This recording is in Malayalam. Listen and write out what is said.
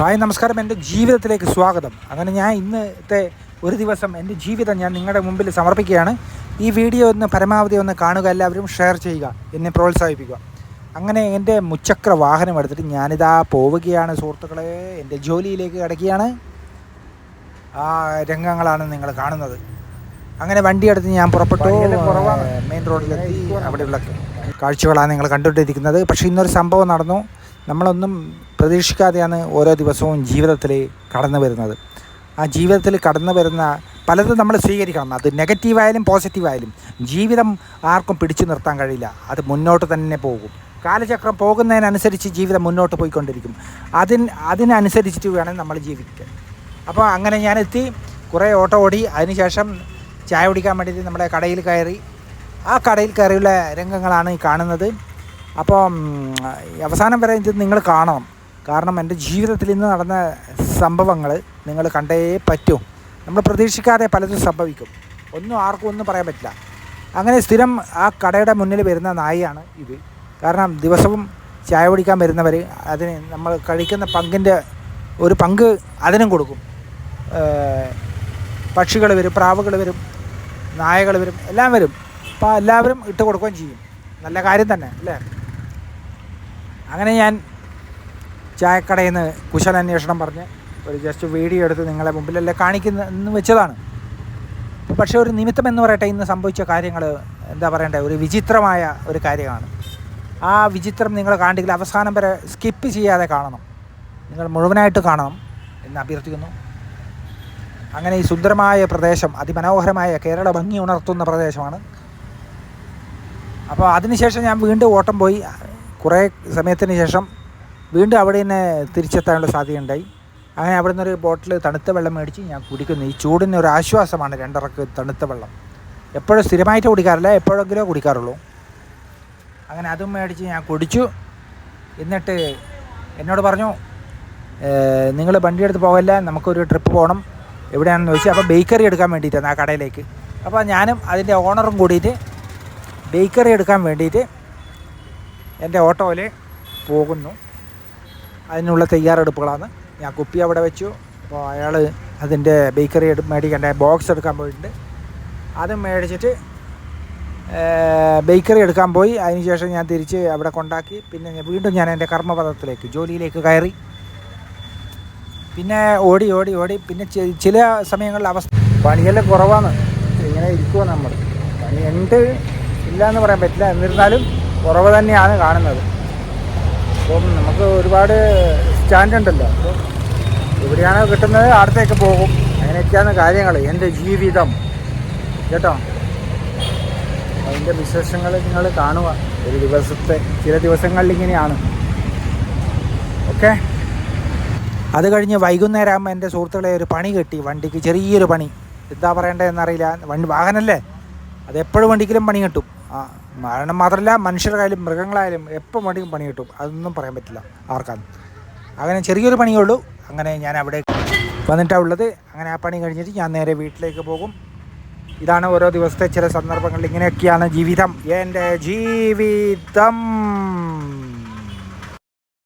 ഹായ് നമസ്കാരം. എന്റെ ജീവിതത്തിലേക്ക് സ്വാഗതം. അങ്ങനെ ഞാൻ ഇന്നത്തെ ഒരു ദിവസം എന്റെ ജീവിതം ഞാൻ നിങ്ങളുടെ മുമ്പിൽ സമർപ്പിക്കുകയാണ്. ഈ വീഡിയോ ഒന്ന് പരമാവധി ഒന്ന് കാണുക എല്ലാവരും ഷെയർ ചെയ്യുക എന്നെ പ്രോത്സാഹിപ്പിക്കുക. അങ്ങനെ എന്റെ മുച്ചക്ര വാഹനം എടുത്തിട്ട് ഞാനിതാ പോവുകയാണ് സുഹൃത്തുക്കളെ. എന്റെ ജോലിയിലേക്ക് കിടക്കുകയാണ്. ആ രംഗങ്ങളാണ് നിങ്ങൾ കാണുന്നത്. അങ്ങനെ വണ്ടിയെടുത്ത് ഞാൻ പുറപ്പെട്ടു. മെയിൻ റോഡിലെത്തി അവിടെയുള്ള കാഴ്ചകളാണ് നിങ്ങൾ കണ്ടുകൊണ്ടിരിക്കുന്നത്. പക്ഷേ ഇന്നൊരു സംഭവം നടന്നു. നമ്മളൊന്നും പ്രതീക്ഷിക്കാതെയാണ് ഓരോ ദിവസവും ജീവിതത്തിൽ കടന്നു വരുന്നത്. ആ ജീവിതത്തിൽ കടന്നു വരുന്ന പലതും നമ്മൾ സ്വീകരിക്കണം. അത് നെഗറ്റീവായാലും പോസിറ്റീവായാലും ജീവിതം ആർക്കും പിടിച്ചു നിർത്താൻ കഴിയില്ല. അത് മുന്നോട്ട് തന്നെ പോകും. കാലചക്രം പോകുന്നതിനനുസരിച്ച് ജീവിതം മുന്നോട്ട് പോയിക്കൊണ്ടിരിക്കും. അതിന് അതിനനുസരിച്ചിട്ട് വേണം നമ്മൾ ജീവിക്കാൻ. അപ്പോൾ അങ്ങനെ ഞാനെത്തി കുറേ ഓട്ടോ ഓടി അതിനുശേഷം ചായ കുടിക്കാൻ വേണ്ടിയിട്ട് നമ്മുടെ കടയിൽ കയറി. ആ കടയിൽ കയറിയുള്ള രംഗങ്ങളാണ് കാണുന്നത്. അപ്പോൾ അവസാനം വരെ ഇത് നിങ്ങൾ കാണണം. കാരണം എന്റെ ജീവിതത്തിൽ ഇന്ന് നടന്ന സംഭവങ്ങൾ നിങ്ങൾ കണ്ടേ പറ്റൂ. നമ്മൾ പ്രതീക്ഷിക്കാതെ പലതും സംഭവിക്കും. ഒന്നും ആർക്കും ഒന്നും പറയാൻ പറ്റില്ല. അങ്ങനെ സ്ഥിരം ആ കടയുടെ മുന്നിൽ വരുന്ന നായയാണ് ഇത്. കാരണം ദിവസവും ചായ കുടിക്കാൻ വരുന്നവർ അതിന് നമ്മൾ കഴിക്കുന്ന പങ്കിന്റെ ഒരു പങ്ക് അതിനും കൊടുക്കും. പക്ഷികൾ വരും പ്രാവുകൾ വരും നായകൾ വരും എല്ലാം വരും. അപ്പോൾ എല്ലാവരും ഇട്ട് കൊടുക്കുകയും ചെയ്യും. നല്ല കാര്യം തന്നെ അല്ലേ? അങ്ങനെ ഞാൻ ചായക്കടയിൽ നിന്ന് കുശലാന്വേഷണം പറഞ്ഞ് ഒരു ജസ്റ്റ് വീഡിയോ എടുത്ത് നിങ്ങളെ മുമ്പിലല്ലേ കാണിക്കുന്ന വെച്ചതാണ്. പക്ഷേ ഒരു നിമിത്തം എന്ന് പറയട്ടെ ഇന്ന് സംഭവിച്ച കാര്യങ്ങൾ എന്താ പറയണ്ടേ ഒരു വിചിത്രമായ ഒരു കാര്യമാണ്. ആ വിചിത്രം നിങ്ങൾ കാണ്ടെങ്കിൽ അവസാനം വരെ സ്കിപ്പ് ചെയ്യാതെ കാണണം. നിങ്ങൾ മുഴുവനായിട്ട് കാണണം എന്ന് അഭ്യർത്ഥിക്കുന്നു. അങ്ങനെ ഈ സുന്ദരമായ പ്രദേശം അതിമനോഹരമായ കേരള ഭംഗി ഉണർത്തുന്ന പ്രദേശമാണ്. അപ്പോൾ അതിനുശേഷം ഞാൻ വീണ്ടും ഓട്ടം പോയി. കുറേ സമയത്തിന് ശേഷം വീണ്ടും അവിടെ തന്നെ തിരിച്ചെത്താനുള്ള സാധ്യതയുണ്ടായി. അങ്ങനെ അവിടെ നിന്നൊരു ബോട്ടിൽ തണുത്ത വെള്ളം മേടിച്ച് ഞാൻ കുടിക്കുന്നു. ഈ ചൂടിന് ഒരു ആശ്വാസമാണ് രണ്ടിറക്ക് തണുത്ത വെള്ളം. എപ്പോഴും സ്ഥിരമായിട്ട് കുടിക്കാറില്ല എപ്പോഴെങ്കിലും കുടിക്കാറുള്ളൂ. അങ്ങനെ അതും മേടിച്ച് ഞാൻ കുടിച്ചു. എന്നിട്ട് എന്നോട് പറഞ്ഞു നിങ്ങൾ വണ്ടി എടുത്ത് പോകല്ല നമുക്കൊരു ട്രിപ്പ് പോകണം. എവിടെയാണെന്ന് ചോദിച്ചു അപ്പോൾ ബേക്കറി എടുക്കാൻ വേണ്ടിയിട്ടാണ് ആ കടയിലേക്ക്. അപ്പോൾ ഞാനും അതിന്റെ ഓണറും കൂടിയിട്ട് ബേക്കറി എടുക്കാൻ വേണ്ടിയിട്ട് എന്റെ ഓട്ടോയിൽ പോകുന്നു. അതിനുള്ള തയ്യാറെടുപ്പുകളാണ്. ഞാൻ കുപ്പി അവിടെ വെച്ചു. അപ്പോൾ അയാൾ അതിന്റെ ബേക്കറി മേടിക്കേണ്ട ബോക്സ് എടുക്കാൻ പോയിട്ടുണ്ട്. അത് മേടിച്ചിട്ട് ബേക്കറി എടുക്കാൻ പോയി. അതിനുശേഷം ഞാൻ തിരിച്ച് അവിടെ കൊണ്ടാക്കി. പിന്നെ വീണ്ടും ഞാൻ എന്റെ കർമ്മപഥത്തിലേക്ക് ജോലിയിലേക്ക് കയറി. പിന്നെ ഓടി ഓടി ഓടി. പിന്നെ ചില സമയങ്ങളിൽ അവസ്ഥ പണിയെല്ലാം കുറവാണ്. ഇങ്ങനെ ഇരിക്കുമോ നമ്മൾ. പണി എന്ത് ഇല്ല എന്ന് പറയാൻ പറ്റില്ല. എന്നിരുന്നാലും കുറവ് തന്നെയാണ് കാണുന്നത്. അപ്പം നമുക്ക് ഒരുപാട് സ്റ്റാൻഡ് ഉണ്ടല്ലോ. അപ്പോൾ എവിടെയാണോ കിട്ടുന്നത് അടുത്തേക്ക് പോകും. അങ്ങനെയൊക്കെയാണ് കാര്യങ്ങൾ. എന്റെ ജീവിതം. കേട്ടോ? അതിന്റെ വിശേഷങ്ങൾ നിങ്ങൾ കാണുക. ഒരു ദിവസത്തെ ചില ദിവസങ്ങളിൽ ഇങ്ങനെയാണ്. ഓക്കെ? അത് കഴിഞ്ഞ് വൈകുന്നേരം ആകുമ്പോൾ എന്റെ സുഹൃത്തുക്കളെ ഒരു പണി കിട്ടി. വണ്ടിക്ക് ചെറിയൊരു പണി. എന്താ പറയേണ്ടതെന്നറിയില്ല വണ്ടി വാഹനമല്ലേ അത് എപ്പോഴും വണ്ടിക്കിലും പണി കിട്ടും. മരണം മാത്രമല്ല മനുഷ്യരുടെ കാര്യം മൃഗങ്ങളായാലും എപ്പോൾ വേണമെങ്കിലും പണി കിട്ടും. അതൊന്നും പറയാൻ പറ്റില്ല ആർക്കാണ്. അങ്ങനെ ചെറിയൊരു പണിയേ ഉള്ളൂ. അങ്ങനെ ഞാൻ അവിടെ വന്നിട്ടാണ് ഉള്ളത്. അങ്ങനെ ആ പണി കഴിഞ്ഞിട്ട് ഞാൻ നേരെ വീട്ടിലേക്ക് പോകും. ഇതാണ് ഓരോ ദിവസത്തെ ചില സന്ദർഭങ്ങളിൽ ഇങ്ങനെയൊക്കെയാണ് ജീവിതം. എന്റെ ജീവിതം.